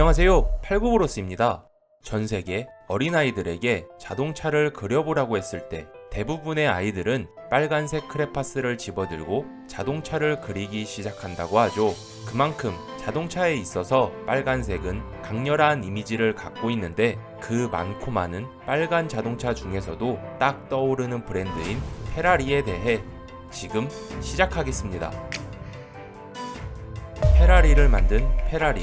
안녕하세요. 팔구브로스입니다. 전 세계 어린아이들에게 자동차를 그려보라고 했을 때 대부분의 아이들은 빨간색 크레파스를 집어들고 자동차를 그리기 시작한다고 하죠. 그만큼 자동차에 있어서 빨간색은 강렬한 이미지를 갖고 있는데 그 많고 많은 빨간 자동차 중에서도 딱 떠오르는 브랜드인 페라리에 대해 지금 시작하겠습니다. 페라리를 만든 페라리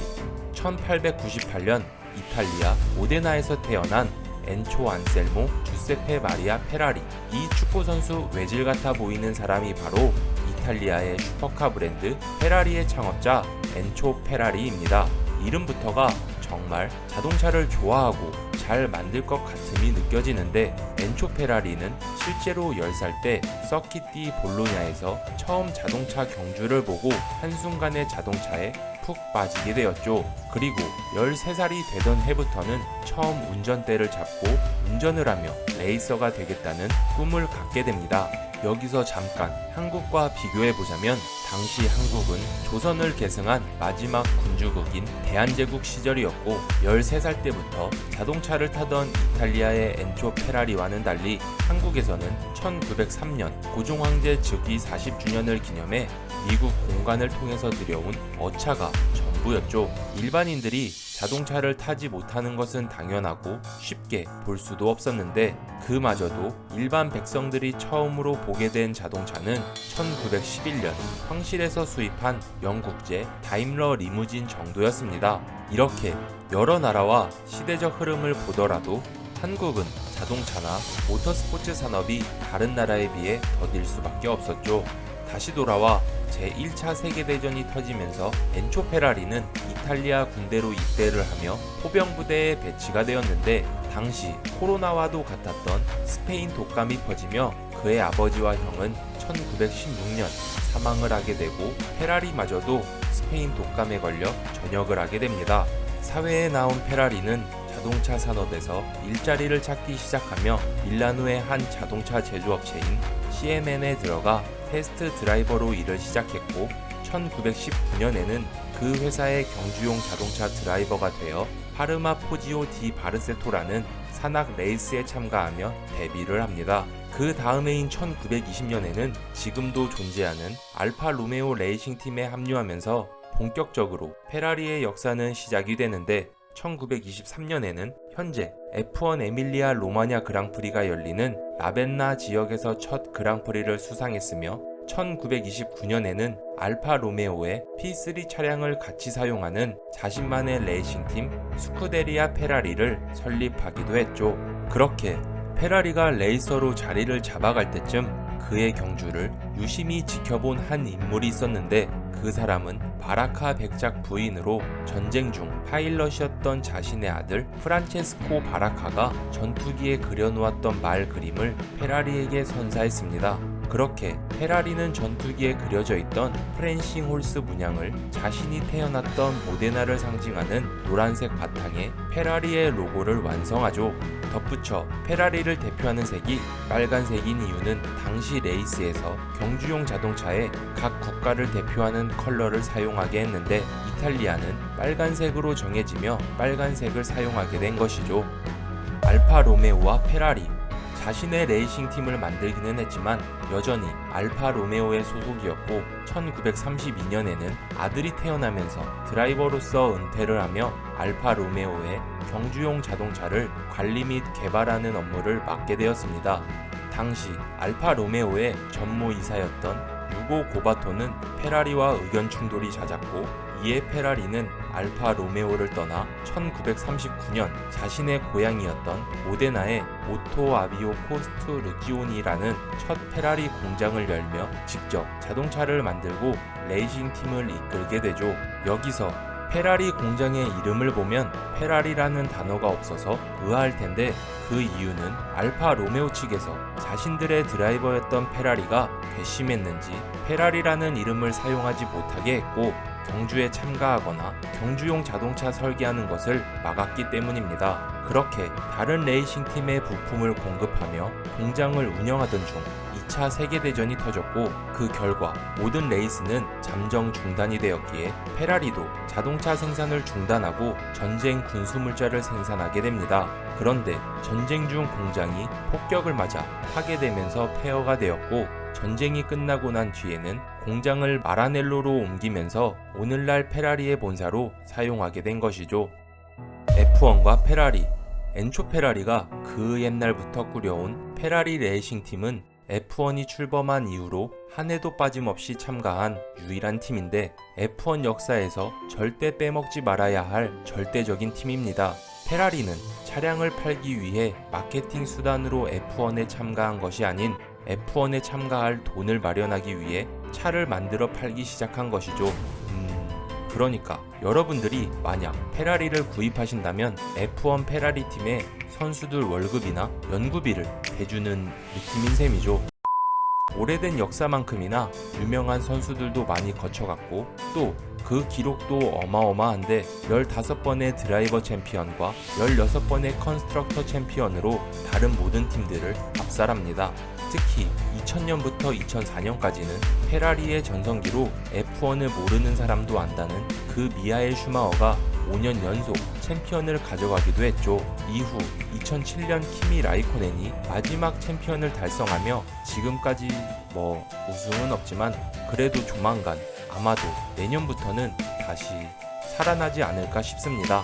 1898년 이탈리아 모데나에서 태어난 엔초 안셀모 주세페 마리아 페라리 이 축구 선수 외질 같아 보이는 사람이 바로 이탈리아의 슈퍼카 브랜드 페라리의 창업자 엔초 페라리입니다. 이름부터가 정말 자동차를 좋아하고 잘 만들 것 같음이 느껴지는데 엔초 페라리는 실제로 10살 때 서키띠 볼로냐에서 처음 자동차 경주를 보고 한순간에 자동차에 푹 빠지게 되었죠. 그리고 13살이 되던 해부터는 처음 운전대를 잡고 운전을 하며 레이서가 되겠다는 꿈을 갖게 됩니다. 여기서 잠깐 한국과 비교해 보자면 당시 한국은 조선을 계승한 마지막 군주국인 대한제국 시절이었고 13살 때부터 자동차를 타던 이탈리아의 엔초 페라리와는 달리 한국에서는 1903년 고종황제 즉위 40주년을 기념해 미국 공간을 통해서 들여온 어차가 전부였죠. 일반인들이 자동차를 타지 못하는 것은 당연하고 쉽게 볼 수도 없었는데 그마저도 일반 백성들이 처음으로 보게 된 자동차는 1911년 황실에서 수입한 영국제 다임러 리무진 정도였습니다. 이렇게 여러 나라와 시대적 흐름을 보더라도 한국은 자동차나 모터스포츠 산업이 다른 나라에 비해 더딜 수밖에 없었죠. 다시 돌아와 제1차 세계대전이 터지면서 엔초 페라리는 이탈리아 군대로 입대를 하며 포병부대에 배치가 되었는데 당시 코로나와도 같았던 스페인 독감이 퍼지며 그의 아버지와 형은 1916년 사망을 하게 되고 페라리마저도 스페인 독감에 걸려 전역을 하게 됩니다. 사회에 나온 페라리는 자동차 산업에서 일자리를 찾기 시작하며 밀라노의 한 자동차 제조업체인 CMN에 들어가 테스트 드라이버로 일을 시작했고 1919년에는 그 회사의 경주용 자동차 드라이버가 되어 파르마 포지오 디 바르세토라는 산악 레이스에 참가하며 데뷔를 합니다. 그 다음 해인 1920년에는 지금도 존재하는 알파 로메오 레이싱 팀에 합류하면서 본격적으로 페라리의 역사는 시작이 되는데 1923년에는 현재 F1 에밀리아 로마냐 그랑프리가 열리는 라벤나 지역에서 첫 그랑프리를 수상했으며 1929년에는 알파 로메오의 P3 차량을 같이 사용하는 자신만의 레이싱팀 스쿠데리아 페라리를 설립하기도 했죠. 그렇게 페라리가 레이서로 자리를 잡아갈 때쯤 그의 경주를 유심히 지켜본 한 인물이 있었는데 그 사람은 바라카 백작 부인으로 전쟁 중 파일럿이었던 자신의 아들 프란체스코 바라카가 전투기에 그려놓았던 말 그림을 페라리에게 선사했습니다. 그렇게 페라리는 전투기에 그려져 있던 프렌싱 홀스 문양을 자신이 태어났던 모데나를 상징하는 노란색 바탕에 페라리의 로고를 완성하죠. 덧붙여 페라리를 대표하는 색이 빨간색인 이유는 당시 레이스에서 경주용 자동차에 각 국가를 대표하는 컬러를 사용하게 했는데 이탈리아는 빨간색으로 정해지며 빨간색을 사용하게 된 것이죠. 알파 로메오와 페라리 자신의 레이싱 팀을 만들기는 했지만 여전히 알파 로메오의 소속이었고 1932년에는 아들이 태어나면서 드라이버로서 은퇴를 하며 알파 로메오의 경주용 자동차를 관리 및 개발하는 업무를 맡게 되었습니다. 당시 알파 로메오의 전무이사였던 유고 고바토는 페라리와 의견 충돌이 잦았고 이에 페라리는 알파 로메오를 떠나 1939년 자신의 고향이었던 모데나의 오토 아비오 코스트 루지오니라는 첫 페라리 공장을 열며 직접 자동차를 만들고 레이싱 팀을 이끌게 되죠. 여기서 페라리 공장의 이름을 보면 페라리라는 단어가 없어서 의아할 텐데 그 이유는 알파 로메오 측에서 자신들의 드라이버였던 페라리가 괘씸했는지 페라리라는 이름을 사용하지 못하게 했고 경주에 참가하거나 경주용 자동차 설계하는 것을 막았기 때문입니다. 그렇게 다른 레이싱 팀의 부품을 공급하며 공장을 운영하던 중 2차 세계대전이 터졌고 그 결과 모든 레이스는 잠정 중단이 되었기에 페라리도 자동차 생산을 중단하고 전쟁 군수물자를 생산하게 됩니다. 그런데 전쟁 중 공장이 폭격을 맞아 파괴되면서 폐허가 되었고 전쟁이 끝나고 난 뒤에는 공장을 마라넬로로 옮기면서 오늘날 페라리의 본사로 사용하게 된 것이죠. F1과 페라리 엔초 페라리가 그 옛날부터 꾸려온 페라리 레이싱 팀은 F1이 출범한 이후로 한 해도 빠짐없이 참가한 유일한 팀인데 F1 역사에서 절대 빼먹지 말아야 할 절대적인 팀입니다. 페라리는 차량을 팔기 위해 마케팅 수단으로 F1에 참가한 것이 아닌 F1에 참가할 돈을 마련하기 위해 차를 만들어 팔기 시작한 것이죠. 음, 그러니까 여러분들이 만약 페라리를 구입하신다면 F1 페라리 팀의 선수들 월급이나 연구비를 대주는 느낌인 셈이죠. 오래된 역사만큼이나 유명한 선수들도 많이 거쳐갔고 또 그 기록도 어마어마한데 15번의 드라이버 챔피언과 16번의 컨스트럭터 챔피언으로 다른 모든 팀들을 압살합니다. 특히 2000년부터 2004년까지는 페라리의 전성기로 F1을 모르는 사람도 안다는 그 미하엘 슈마어가 5년 연속 챔피언을 가져가기도 했죠. 이후 2007년 키미 라이코넨이 마지막 챔피언을 달성하며 지금까지 뭐 우승은 없지만 그래도 조만간 아마도 내년부터는 다시 살아나지 않을까 싶습니다.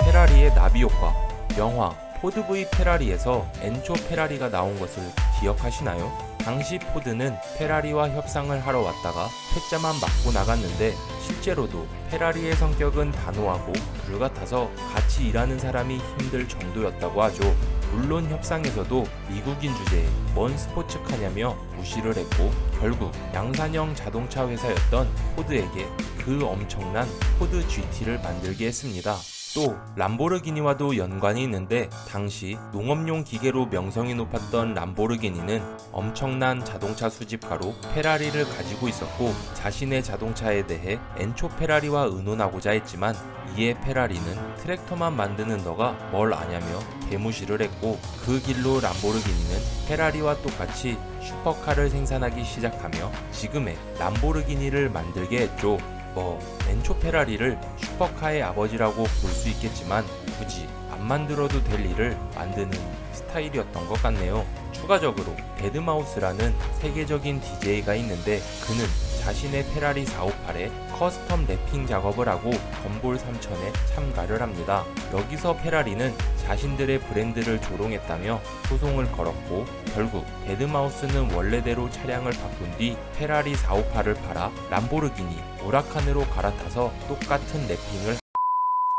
페라리의 나비 효과 영화 포드 V 페라리에서 엔초 페라리가 나온 것을 기억하시나요? 당시 포드는 페라리와 협상을 하러 왔다가 퇴짜만 맞고 나갔는데 실제로도 페라리의 성격은 단호하고 불같아서 같이 일하는 사람이 힘들 정도였다고 하죠. 물론 협상에서도 미국인 주제에 뭔 스포츠카냐며 무시를 했고 결국 양산형 자동차 회사였던 포드에게 그 엄청난 포드 GT를 만들게 했습니다. 또 람보르기니와도 연관이 있는데 당시 농업용 기계로 명성이 높았던 람보르기니는 엄청난 자동차 수집가로 페라리를 가지고 있었고 자신의 자동차에 대해 엔초 페라리와 의논하고자 했지만 이에 페라리는 트랙터만 만드는 너가 뭘 아냐며 개무시를 했고 그 길로 람보르기니는 페라리와 똑같이 슈퍼카를 생산하기 시작하며 지금의 람보르기니를 만들게 했죠. 뭐 엔초 페라리를 슈퍼카의 아버지라고 볼 수 있겠지만 굳이 안 만들어도 될 일을 만드는 스타일이었던 것 같네요. 추가적으로 데드마우스라는 세계적인 DJ가 있는데 그는 자신의 페라리 458에 커스텀 랩핑 작업을 하고 건볼 3000에 참가를 합니다. 여기서 페라리는 자신들의 브랜드를 조롱했다며 소송을 걸었고 결국 데드마우스는 원래대로 차량을 바꾼 뒤 페라리 458을 팔아 람보르기니 오라칸으로 갈아타서 똑같은 랩핑을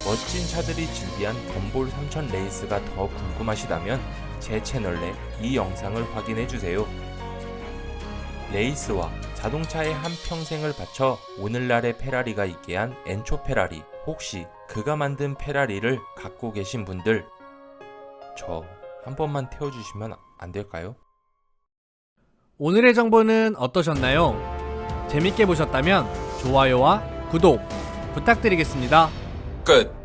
멋진 차들이 즐비한 건볼 3000 레이스가 더 궁금하시다면 제 채널 내 이 영상을 확인해 주세요. 레이스와 자동차의 한 평생을 바쳐 오늘날의 페라리가 있게 한 엔초 페라리. 혹시 그가 만든 페라리를 갖고 계신 분들 저 한 번만 태워주시면 안 될까요? 오늘의 정보는 어떠셨나요? 재밌게 보셨다면 좋아요와 구독 부탁드리겠습니다. 끝.